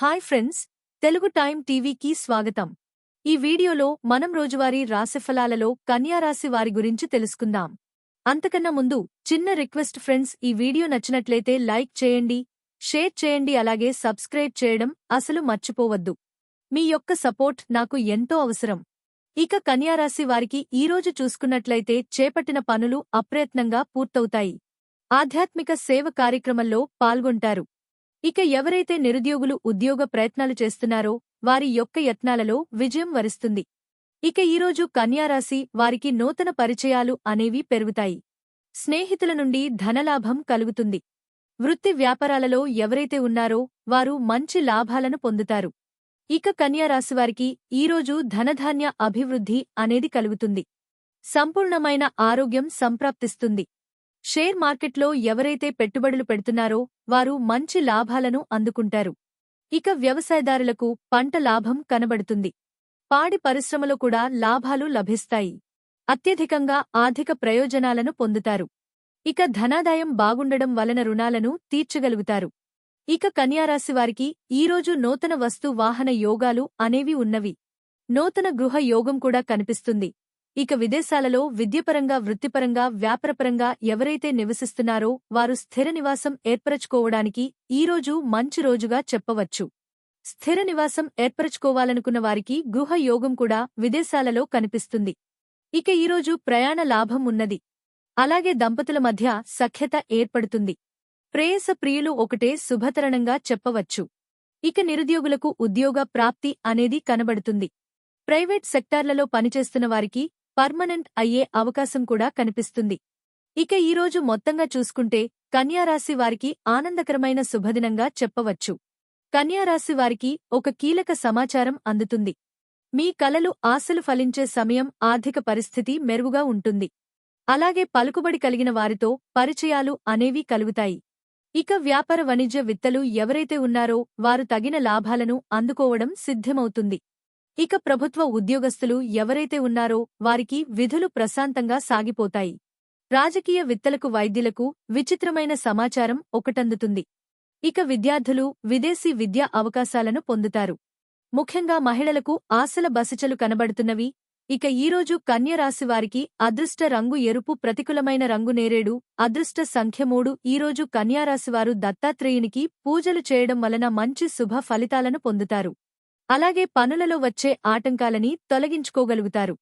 Hi friends Telugu time టీవీకి స్వాగతం. ఈ వీడియోలో మనం రోజువారీ రాశిఫలాలలో కన్యారాశి వారి గురించి తెలుసుకుందాం. అంతకన్నా ముందు చిన్న రిక్వెస్ట్ ఫ్రెండ్స్ ఈ వీడియో నచ్చినట్లయితే లైక్ చేయండి షేర్ చేయండి అలాగే సబ్స్క్రైబ్ చేయడం అసలు మర్చిపోవద్దు. మీ యొక్క సపోర్ట్ నాకు ఎంతో అవసరం. ఇక కన్యారాశి వారికి ఈరోజు చూసుకున్నట్లయితే చేపట్టిన పనులు అప్రయత్నంగా పూర్తవుతాయి. ఆధ్యాత్మిక సేవ కార్యక్రమంలో పాల్గొంటారు. ఇక ఎవరైతే నిరుద్యోగులు ఉద్యోగ ప్రయత్నాలు చేస్తున్నారో వారి యొక్క యత్నాలలో విజయం వరిస్తుంది. ఇక ఈరోజు కన్యారాశి వారికి నూతన పరిచయాలు అనేవి పెరుగుతాయి. స్నేహితుల నుండి ధనలాభం కలుగుతుంది. వృత్తి వ్యాపారాలలో ఎవరైతే ఉన్నారో వారు మంచి లాభాలను పొందుతారు. ఇక కన్యారాశివారికి ఈరోజు ధనధాన్య అభివృద్ధి అనేది కలుగుతుంది. సంపూర్ణమైన ఆరోగ్యం సంప్రాప్తిస్తుంది. షేర్ మార్కెట్లో ఎవరైతే పెట్టుబడులు పెడుతున్నారో వారు మంచి లాభాలను అందుకుంటారు. ఇక వ్యవసాయదారులకు పంట లాభం కనబడుతుంది. పాడి పరిశ్రమలో కూడా లాభాలు లభిస్తాయి. అత్యధికంగా ఆర్థిక ప్రయోజనాలను పొందుతారు. ఇక ధనాదాయం బాగుండడం వలన రుణాలను తీర్చగలుగుతారు. ఇక కన్యారాశివారికి ఈరోజు నూతన వస్తు వాహన యోగాలు అనేవి ఉన్నవి. నూతన గృహ యోగం కూడా కనిపిస్తుంది. ఇక విదేశాలలో విద్యపరంగా వృత్తిపరంగా వ్యాపారపరంగా ఎవరైతే నివసిస్తున్నారో వారు స్థిర నివాసం ఏర్పరచుకోవడానికి ఈరోజు మంచి రోజుగా చెప్పవచ్చు. స్థిర నివాసం ఏర్పరచుకోవాలనుకున్న వారికి గృహ యోగం కూడా విదేశాలలో కనిపిస్తుంది. ఇక ఈరోజు ప్రయాణ లాభం ఉన్నది. అలాగే దంపతుల మధ్య సఖ్యత ఏర్పడుతుంది. ప్రేయస ప్రియులు ఒకటే శుభతరణంగా చెప్పవచ్చు. ఇక నిరుద్యోగులకు ఉద్యోగ ప్రాప్తి అనేది కనబడుతుంది. ప్రైవేట్ సెక్టార్లలో పనిచేస్తున్న వారికి పర్మనెంట్ అయ్యే అవకాశం కూడా కనిపిస్తుంది. ఇక ఈరోజు మొత్తంగా చూసుకుంటే కన్యారాశి వారికి ఆనందకరమైన శుభదినంగా చెప్పవచ్చు. కన్యారాశి వారికి ఒక కీలక సమాచారం అందుతుంది. మీ కలలు ఆశలు ఫలించే సమయం ఆర్థిక పరిస్థితి మెరుగుగా ఉంటుంది. అలాగే పలుకుబడి కలిగిన వారితో పరిచయాలు అనేవి కలుగుతాయి. ఇక వ్యాపార వాణిజ్య విత్తలు ఎవరైతే ఉన్నారో వారు తగిన లాభాలను అందుకోవడం సిద్ధమవుతుంది. ఇక ప్రభుత్వ ఉద్యోగస్తులు ఎవరైతే ఉన్నారో వారికి విధులు ప్రశాంతంగా సాగిపోతాయి. రాజకీయ విత్తలకు వైద్యులకు విచిత్రమైన సమాచారం ఒకటందుతుంది. ఇక విద్యార్థులు విదేశీ విద్యా అవకాశాలను పొందుతారు. ముఖ్యంగా మహిళలకు ఆశల బసచలు కనబడుతున్నవి. ఇక ఈరోజు కన్యరాశివారికి అదృష్ట రంగు ఎరుపు ప్రతికూలమైన రంగు నేరేడు అదృష్ట సంఖ్య మూడు ఈరోజు కన్యారాశివారు దత్తాత్రేయునికి పూజలు చేయడం వలన మంచి శుభ ఫలితాలను పొందుతారు. అలాగే పనులలో వచ్చే ఆటంకాలని తొలగించుకోగలుగుతారు.